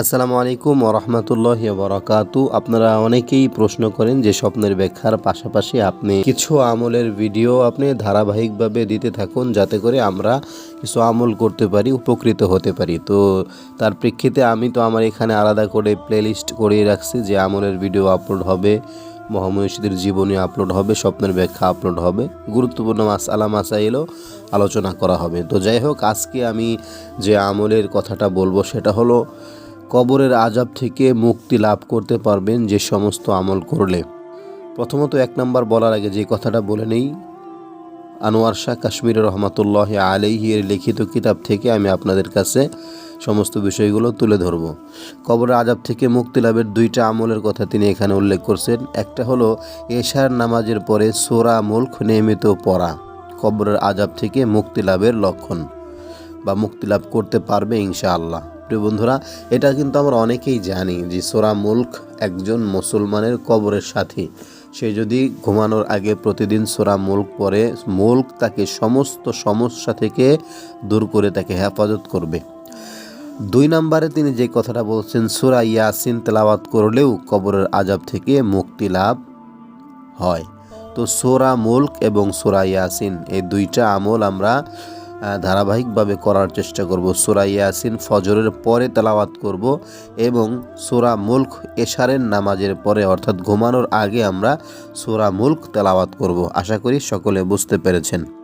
আসসালামু আলাইকুম ওরহমতুল্লাহ বরাকাতু। আপনারা অনেকেই প্রশ্ন করেন যে স্বপ্নের ব্যাখ্যার পাশাপাশি আপনি কিছু আমলের ভিডিও আপনি ধারাবাহিকভাবে দিতে থাকুন যাতে করে আমরা কিছু আমল করতে পারি, উপকৃত হতে পারি। তো তার প্রেক্ষিতে আমি তো আমার এখানে আলাদা করে প্লেলিস্ট করিয়ে রাখছি যে আমলের ভিডিও আপলোড হবে মহামনীষীদের জীবনী আপলোড হবে, স্বপ্নের ব্যাখ্যা আপলোড হবে, গুরুত্বপূর্ণ মাস আলা মাসাইলও আলোচনা করা হবে। তো যাই হোক, আজকে আমি যে আমলের কথাটা বলব সেটা হলো কবরের আজাব থেকে মুক্তি লাভ করতে পারবেন যে সমস্ত আমল করলে। প্রথমত এক নম্বর বলার আগে যে কথাটা বলে নেই, আনোয়ার শাহ কাশ্মীর রহমতুল্লাহ আলিহির লিখিত কিতাব থেকে আমি আপনাদের কাছে সমস্ত বিষয়গুলো তুলে ধরব। কবরের আজাব থেকে মুক্তি লাভের দুইটা আমলের কথা তিনি এখানে উল্লেখ করছেন। একটা হলো এশার নামাজের পরে সোরা মুল্ক নিয়মিত পড়া, কবরের আজাব থেকে মুক্তি লাভের লক্ষণ বা মুক্তি লাভ করতে পারবে ইনশাআল্লাহ। প্রিয় বন্ধুরা, এটা কিন্তু আমরা অনেকেই জানি যে সোরা মুল্ক একজন মুসলমানের কবরের সাথী। সে যদি ঘুমানোর আগে প্রতিদিন সোরা মুল্ক পরে মুল্ক তাকে সমস্ত সমস্যা থেকে দূর করে তাকে হেফাজত করবে। দুই নম্বরে তিনি যে কথাটা বলছেন, সুরা ইয়াসিন তেলাওয়াত করলেও কবরের আজাব থেকে মুক্তি লাভ হয়। তো সোরা মুল্ক এবং সোরা ইয়াসিন, এই দুইটা আমল আমরা ধারাবাহিকভাবে করার চেষ্টা করব। সুরা ইয়াসিন ফজরের পরে তেলাওয়াত করব এবং সুরা মুল্ক এশারের নামাজের পরে, অর্থাৎ ঘুমানোর আগে আমরা সুরা মুল্ক তেলাওয়াত করব। আশা করি সকলে বুঝতে পেরেছেন।